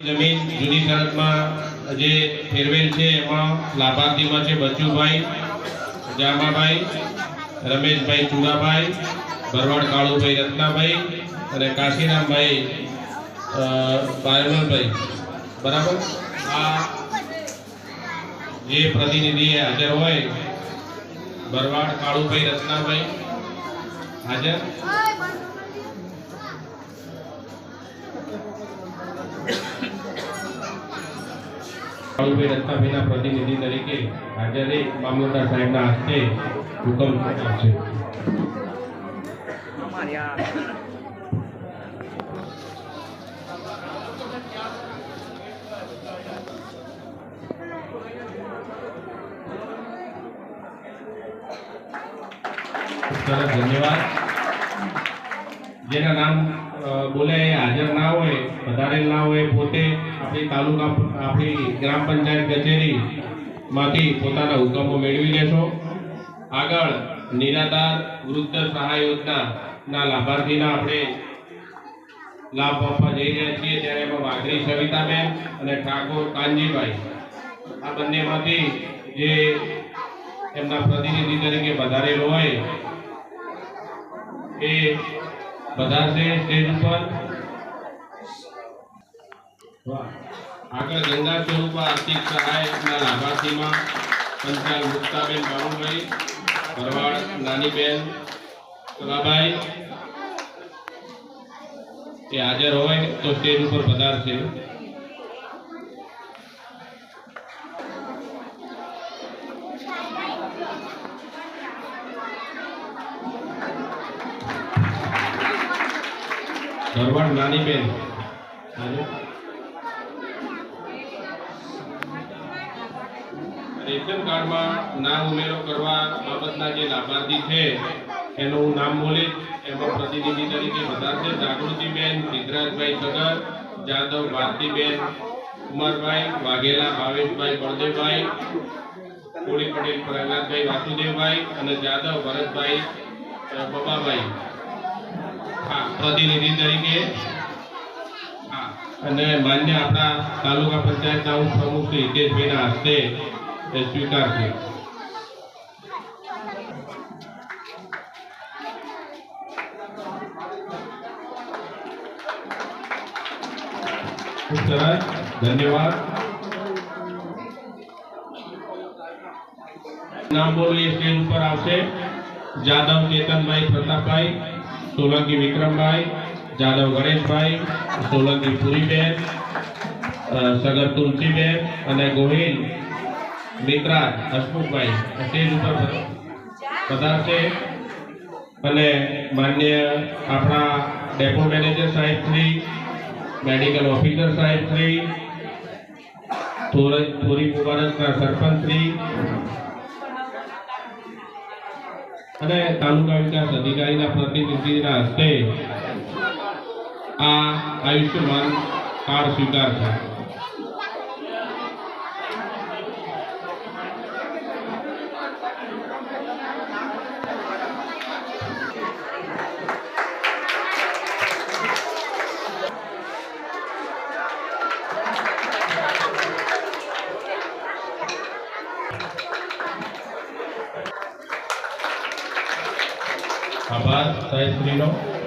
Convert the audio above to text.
જમીન જૂની શરતમાં જે ફેરવેલ છે એમાં લાભાર્થીમાં છે બચુભાઈ જામાભાઈ રમેશભાઈ ચુડાભાઈ ભરવાડ કાળુભાઈ રત્નાભાઈ અને કાશીરામભાઈ અ, બરાબર? આ જે પ્રતિનિધિ હાજર હોય ભરવાડ કાળુભાઈ રત્નાભાઈ હાજર? કાળુભાઈ રસ્તાભાઈના પ્રતિનિધિ તરીકે હાજર મામલતદાર સાહેબના હસ્તે હુકમ છે. ધન્યવાદ. જેના નામ બોલે હાજર ના હોય, વધારે ના હોય, પોતે આપણી તાલુકા, આપણી ગ્રામ પંચાયત કચેરી માંથી પોતાના હુકમો મેળવી લેશો. આગળ નિરાધાર વૃદ્ધ સહાય યોજના ના લાભાર્થીના આપણે લાભ આપવા જઈ રહ્યા છીએ. ત્યારે એમાં વાઘરી, સવિતાબેન અને ઠાકોર કાનજીભાઈ. આ બંનેમાંથી જે એમના પ્રતિનિધિ તરીકે વધારેલો હોય, એ પધારશે સ્ટેજ ઉપર. આગળ ગંગા સ્વરૂપ આર્થિક સહાયના લાભાર્થીમાં પંચાલ મુક્તાબેન બાબુભાઈ, ભરવાડ નાનીબેન, કલાભાઈ. એ હાજર હોય તો સ્ટેજ ઉપર પધારશે. ભરવાડ નાની બેન રેશન કાર્ડમાં નામ ઉમેરો કરવા બાબતના જે લાભાર્થી છે, એનું હું નામ બોલીશ એમાં પ્રતિનિધિ તરીકે વધારશે જાગૃતિબેન, સિદ્ધરાજભાઈ સગર, જાદવ ભારતીબેન કુમારભાઈ વાઘેલા, ભાવેશભાઈ, બળદેવભાઈ, કોળી પટેલ, પ્રહલાદભાઈ વાસુદેવભાઈ અને જાદવ ભરતભાઈ બબાભાઈ પ્રતિનિધિ તરીકે. અને માન્ય આપણા તાલુકા પંચાયતના ઉપપ્રમુખ શ્રી હિતેશભાઈના હસ્તે સ્વીકારશે. સરસ. ધન્યવાદ. નામ બોલવું એ સ્ટેજ ઉપર આવશે. જાદવ ચેતનભાઈ પ્રતાપભાઈ. સોલંકી વિક્રમભાઈ, જાદવ ગણેશભાઈ, સોલંકી પુરીબેન સગર તુલસીબેન અને ગોહિલ મિત્રા હસમુખભાઈ, સ્ટેજ ઉપર પધારશે. અને માન્ય આપણા ડેપો મેનેજર સાહેબ શ્રી, મેડિકલ ઓફિસર સાહેબ શ્રી થોરી મુબારકના સરપંચ શ્રી અને તાલુકા વિકાસ અધિકારીના પ્રતિનિધિના હસ્તે આ આયુષ્યમાન કાર્ડ está destruido